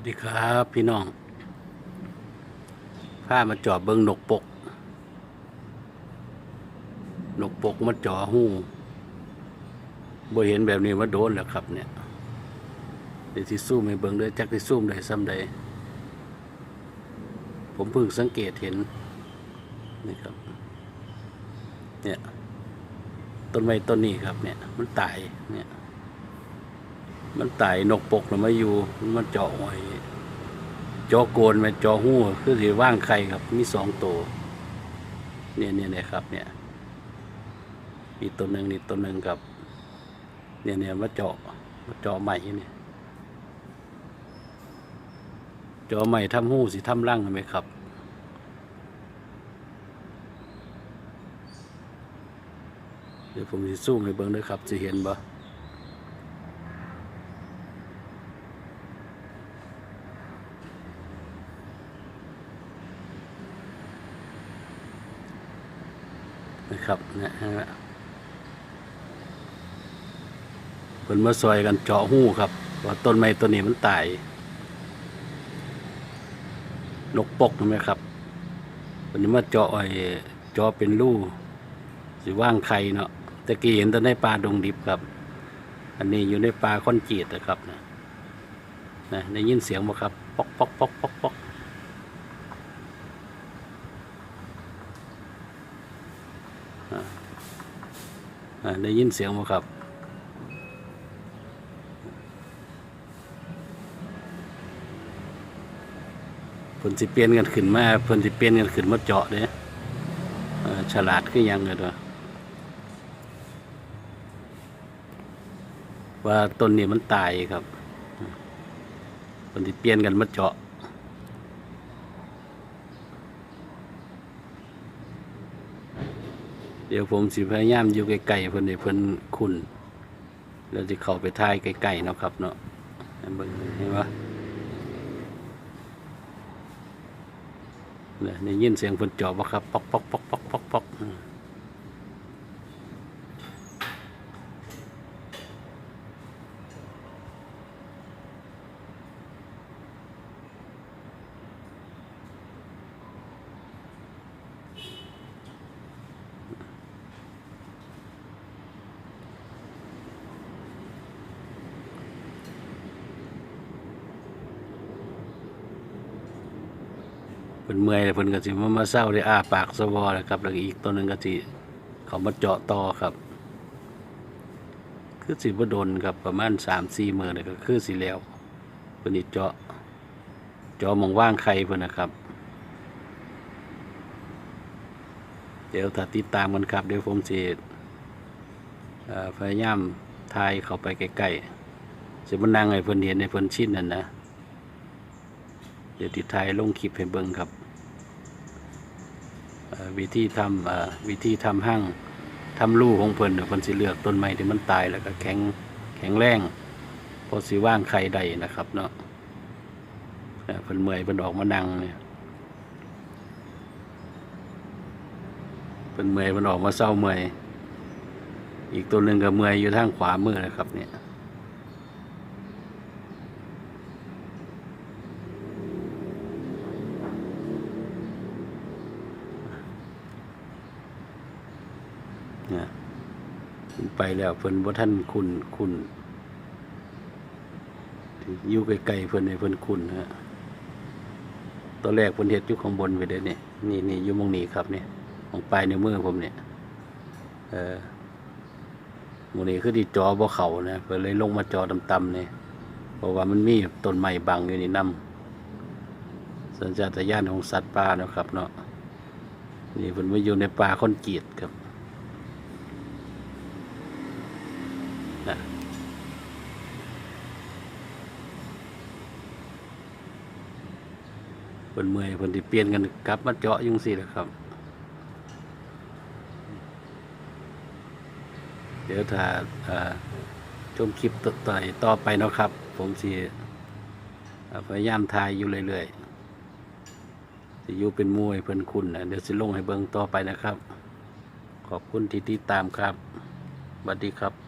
วัสดีครับพี่น้องผ้ามาจ่อบเบิงนกปก นกปกมาจ่อหูบ่เห็นแบบนี้มาโดนแล้วครับเนี่ยเดี๋ยวที่ซูมให้เบิงด้วยจักที่ซูมได้ซ้ำใดผมเพิ่งสังเกตเห็นนี่ครับ เนี่ยต้นไม้ต้นนี้ครับเนี่ยมันตายเนี่ย มันไตายนกปกนะมาอยู่ มันเจาะไว้เจาะโกนมาเจาะหู้คือสิว่างไข่ครับ มีสองตัวเนี่ยเนี่ยเนี่ยครับ เนี่ย มีตัวหนึ่งนี่ตัวหนึ่งครับ เนี่ยเนี่ยมาเจาะมาเจาะใหม่เนี่ยเจาะใหม่ทำหู้สิทำร่างไหมครับเดี๋ยวผมจะซูมให้เบิ่งด้วยครับจะเห็นบ่ นะครับนะฮะเพิ่นมาซอยกันเจาะหู้ครับว่าต้นไม้ต้นนี้มันตายนกปกเห็นไหมครับเพิ่นมาเจาะไอ้เจาะเป็นรูสิว่างไข่เนาะตะกี้เห็นแต่ในป่าดงดิบครับ อันนี้อยู่ในป่าคอนกรีตนะครับนะนะได้ยินเสียงบ่ครับ ปอกปอกปอกปอกปอก ได้ยินเสียงไหมครับเพิ่นสิเปลี่ยนกันขึ้นมาเพิ่นสิเปลี่ยนกันขึ้นมาเจาะเด้ฉลาดคือยังเลยตัวว่าต้นนี้มันตายครับเพิ่นสิเปลี่ยนกันมาเจาะ เดี๋ยวผมสิพยายามอยู่ไกลๆเพิ่นให้เพิ่นคุ้นแล้วจะเข้าไปทายไกลๆเนาะครับเนาะให้เบิ่งเห็นปะเนี่ยยินเสียงเพิ่นจอบบ่ครับปอกปอกปอกปอกปอกปอก พิ่นเมื่อยแล้วเพิ่นก็สิมามาเศร้าได้อ้าปากสวอแล้วครับแล้วก็อีกตัวหนึงก็สิเขามาเจาะต่อครับ คือสิบ่โดนครับประมาณ3-4มื้อนี่ก็คือสิแล้วเพิ่นสิเจาะเจาะมองว่างไข่เพิ่นนะครับเดี๋ยวถ้าติดตามกันครับ เดี๋ยวผมสิเอ่อพยายามทายเข้าไปใกล้ๆสิมานั่งให้เพิ่นเห็นให้เพิ่นชินนั่นนะ เดี๋ยวติดทายลงคลิปให้เบิ่งครับ วิธีทำวิธีทำห้างทำรูของเพิ่นเดี๋ยวเพิ่นสิเลือกต้นไม้ที่มันตายแล้วก็แข็งแข็งแรงพอสิว่างไข่ได้นะครับเนาะเอ่อเพิ่นเมื่อยเพิ่นออกมานั่งเนี่ยเพิ่นเมื่อยเพิ่นออกมาเศร้าเมื่อยอีกตัวหนึ่งก็เมื่อยอยู่ทางขวามือนะครับเนี่ย เนี่ยไปแล้วเพิ่นบ่ท่านคุณคุณอยู่ไกลๆเพิ่นให้เพิ่นคุณฮะตอนแรกเพิ่นเฮ็ดอยู่ข้างบนไปเด้เนี่ยนี่นี่อยู่มองนี้ครับเนี่ยของปลายในมือผมเนี่ยเออมู่นี้คือที่จอบ่เขานะเพิ่นเลยลงมาจอต่ำๆเนี่ยเพราะว่ามันมีต้นไม้บังอยู่นี่นํสัญชาตญาณของสัตว์ป่าเนาะครับเนาะนี่เพิ่นมาอยู่ในป่าคอนกรีตครับ นะเพิ่นเมื่อยเพิ่นสิเปลี่ยนกันกลับมาเจาะยุ่งซี่แหละครับ เดี๋ยวถ้าชมคลิปต่อไปต่อไปนะครับ ผมสิพยายามถ่ายอยู่เรื่อยๆสิอยู่เป็นมวยเพิ่นคุณนะเดี๋ยวสิลงให้เบิ่งต่อไปนะครับ ขอบคุณที่ติดตามครับสวัสดีครับ